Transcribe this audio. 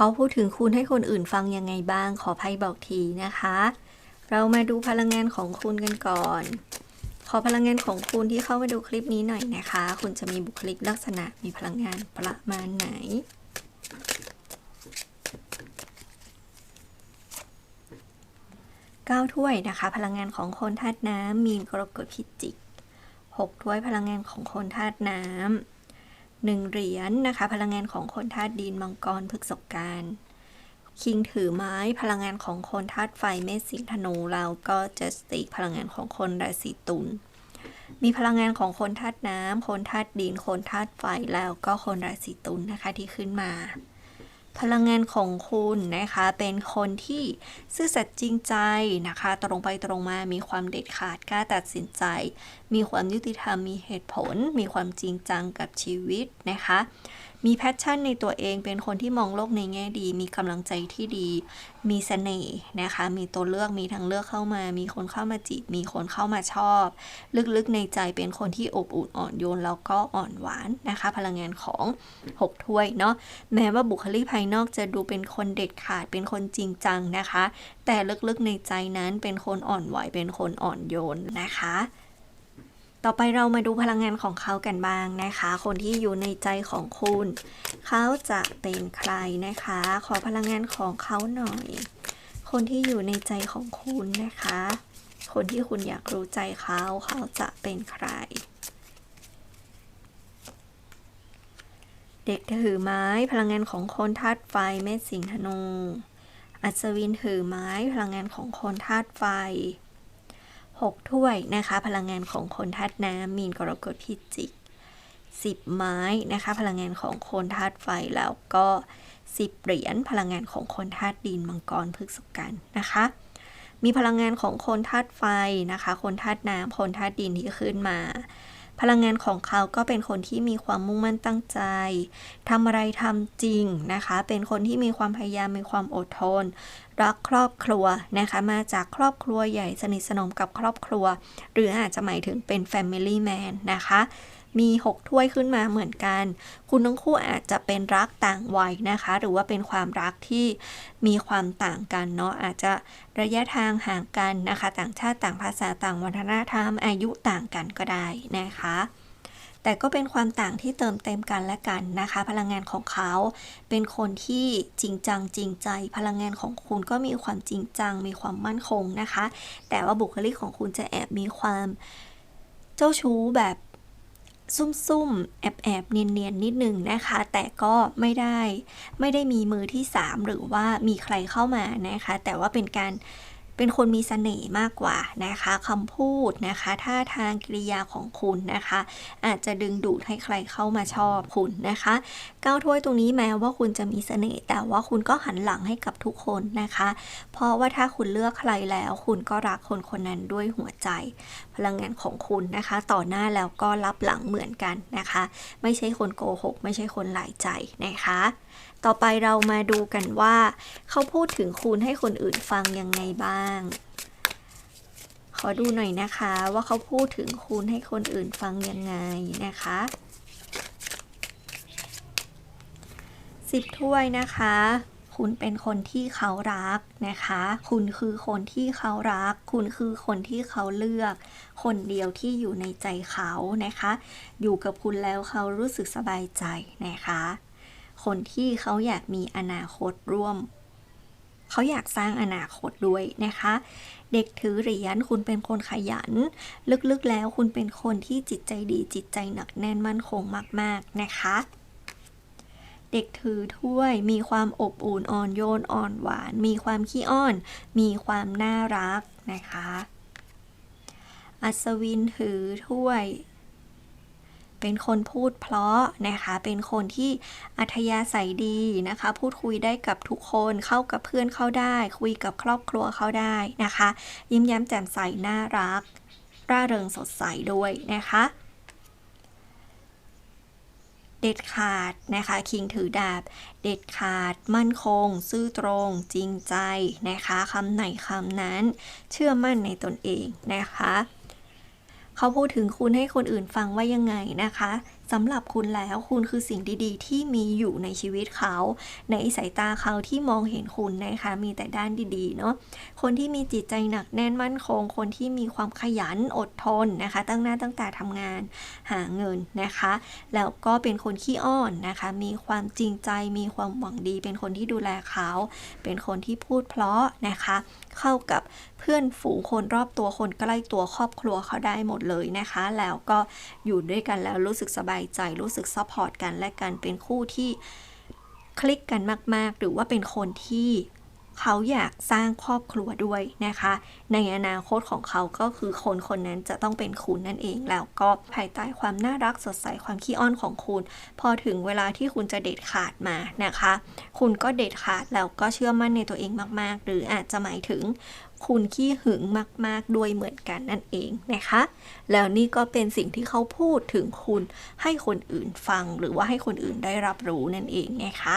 เขาพูดถึงคุณให้คนอื่นฟังยังไงบ้าง ขอไพ่บอกทีนะคะ เรามาดูพลังงานของคุณกันก่อน ขอพลังงานของคุณที่เข้ามาดูคลิปนี้หน่อยนะคะ คุณจะมีบุคลิกลักษณะมีพลังงานประมาณไหนเก้าถ้วยนะคะ พลังงานของคนธาตุน้ำมีนกรกฎพิจิกหกถ้วยพลังงานของคนธาตุน้ำ หนึ่งเหรียญนะคะ พลังงานของคนธาตุดินมังกรพฤกษการคิงถือไม้พลังงานของคนธาตุไฟเมษสิงห์ธนูแล้วก็เจสติกพลังงานของคนราศีตุลมีพลังงานของคนธาตุน้ำคนธาตุดินคนธาตุไฟแล้วก็คนราศีตุลนะคะที่ขึ้นมา พลังงานของคุณนะคะ เป็นคนที่ซื่อสัตย์จริงใจนะคะ ตรงไปตรงมา มีความเด็ดขาดกล้าตัดสินใจ มีความยุติธรรม มีเหตุผล มีความจริงจังกับชีวิตนะคะ มีแพชชั่นในตัวเอง เป็นคนที่มองโลกในแง่ดี มีกำลังใจที่ดี มีเสน่ห์นะคะ มีตัวเลือก มีทางเลือกเข้ามา มีคนเข้ามาจีบ มีคนเข้ามาชอบ ลึกๆในใจเป็นคนที่อบอุ่นอ่อนโยนแล้วก็อ่อนหวานนะคะ พลังงานของ 6 ถ้วยเนาะ แม้ว่าบุคลิกภายนอกจะดูเป็นคนเด็ดขาดเป็นคนจริงจังนะคะ แต่ลึกๆในใจนั้นเป็นคนอ่อนไหวเป็นคนอ่อนโยนนะคะ ต่อไปเรามาดูพลังงานของเขากันบ้างนะคะ คนที่อยู่ในใจของคุณ เขาจะเป็นใครนะคะ ขอพลังงานของเขาหน่อย คนที่อยู่ในใจของคุณนะคะ คนที่คุณอยากรู้ใจเขาเขาจะเป็นใคร เด็กถือไม้พลังงานของคนธาตุไฟเมษสิงห์ธนู อัศวินถือไม้พลังงานของคนธาตุไฟหกถ้วยนะคะ พลังงานของคนธาตุน้ำมีนกรกฎพิจิกสิบไม้นะคะ พลังงานของคนธาตุไฟแล้วก็สิบเหรียญพลังงานของคนธาตุดินมังกรพฤกษกันนะคะ มีพลังงานของคนธาตุไฟนะคะ คนธาตุน้ำคนธาตุดินที่ขึ้นมา พลังงานของเขาก็เป็นคนที่มีความมุ่งมั่นตั้งใจทำอะไรทำจริงนะคะ เป็นคนที่มีความพยายามมีความอดทน รักครอบครัวนะคะ มาจากครอบครัวใหญ่สนิทสนมกับครอบครัว หรืออาจจะหมายถึงเป็น Family Man นะคะ มี 6 ถ้วยขึ้นมาเหมือนกัน คุณทั้งคู่อาจจะเป็นรักต่างวัยนะคะ หรือว่าเป็นความรักที่มีความต่างกันเนาะอาจจะระยะทางห่างกันนะคะ ต่างชาติต่างภาษาต่างวัฒนธรรม อายุต่างกันก็ได้นะคะแต่ก็เป็นความต่างที่เติมเต็มกันและกันนะคะ พลังงานของเขา เป็นคนที่จริงจังจริงใจ พลังงานของคุณก็มีความจริงจัง มีความมั่นคงนะคะ แต่ว่าบุคลิกของคุณจะแอบมีความเจ้าชู้แบบ ซุ่มๆ แอบๆ เนียนๆ นิดนึงนะคะ แต่ก็ไม่ได้ไม่ได้มีมือที่ 3 หรือว่ามีใครเข้ามานะคะ แต่ว่าเป็นการ เป็นคนมีเสน่ห์มากกว่านะคะคำพูดนะคะท่าทางกิริยาของคุณนะคะ อาจจะดึงดูดให้ใครเข้ามาชอบคุณนะคะก้าวถ้วยตรงนี้แม้ว่าคุณจะมีเสน่ห์แต่ว่าคุณก็หันหลังให้กับทุกคนนะคะ เพราะว่าถ้าคุณเลือกใครแล้วคุณก็รักคนคนนั้นด้วยหัวใจ พลังงานของคุณนะคะ ต่อหน้าแล้วก็รับหลังเหมือนกันนะคะ ไม่ใช่คนโกหก ไม่ใช่คนหลายใจนะคะต่อไปเรามาดูกันว่า เขาพูดถึงคุณให้คนอื่นฟังยังไงบ้าง ขอดูหน่อยนะคะว่าเขาพูดถึงคุณให้คนอื่นฟังยังไงนะคะสิบถ้วยนะคะ คุณเป็นคนที่เขารักนะคะ คุณคือคนที่เขารัก คุณคือคนที่เขาเลือก คนเดียวที่อยู่ในใจเขานะคะ อยู่กับคุณแล้วเขารู้สึกสบายใจนะคะ คนที่เขาอยากมีอนาคตร่วม เขาอยากสร้างอนาคตด้วยนะคะ เด็กถือเหรียญคุณเป็นคนขยัน ลึกๆแล้วคุณเป็นคนที่จิตใจดีจิตใจหนักแน่นมั่นคงมาก ๆ นะคะเด็กถือถ้วยมีความอบอุ่นอ่อนโยนอ่อนหวาน มีความขี้อ้อน มีความน่ารักนะคะ อัศวินถือถ้วย เป็นคนพูดเพราะนะคะ เป็นคนที่อัธยาศัยดีนะคะ พูดคุยได้กับทุกคน เข้ากับเพื่อนเข้าได้ คุยกับครอบครัวเข้าได้นะคะ ยิ้มแย้มแจ่มใส น่ารัก ร่าเริงสดใสด้วยนะคะ เด็ดขาดนะคะ คิงถือดาบ เด็ดขาด มั่นคง ซื่อตรง จริงใจนะคะ คำไหนคำนั้น เชื่อมั่นในตนเองนะคะ เขาพูดถึงคุณให้คนอื่นฟังว่ายังไงนะคะ สำหรับคุณแล้วคุณคือสิ่งดีๆ ที่มีอยู่ในชีวิตเขา ในสายตาเขาที่มองเห็นคุณนะคะมีแต่ด้านดีๆเนาะคนที่มีจิตใจหนักแน่นมั่นคง คนที่มีความขยันอดทนนะคะ ตั้งหน้าตั้งตาทำงานหาเงินนะคะ แล้วก็เป็นคนขี้อ้อนนะคะ มีความจริงใจมีความหวังดี เป็นคนที่ดูแลเขา เป็นคนที่พูดเพราะนะคะ เข้ากับเพื่อนฝูงคนรอบตัวคนใกล้ตัวครอบครัวเขาได้หมดเลยนะคะ แล้วก็อยู่ด้วยกันแล้วรู้สึกสบายายใจรู้สึกซัพพอร์ตกันและกันเป็นคู่ที่คลิกกันมาก ๆ หรือว่าเป็นคนที่เขาอยากสร้างครอบครัวด้วยนะคะ ในอนาคตของเขาก็คือคนคนนั้นจะต้องเป็นคุณนั่นเองแล้วก็ภายใต้ความน่ารักสดใสความขี้อ้อนของคุณ พอถึงเวลาที่คุณจะเด็ดขาดมานะคะ คุณก็เด็ดขาดแล้วก็เชื่อมั่นในตัวเองมาก ๆ หรืออาจจะหมายถึง คุณขี้หึงมากๆด้วยเหมือนกันนั่นเองนะคะ แล้วนี่ก็เป็นสิ่งที่เขาพูดถึงคุณให้คนอื่นฟัง หรือว่าให้คนอื่นได้รับรู้นั่นเองนะคะ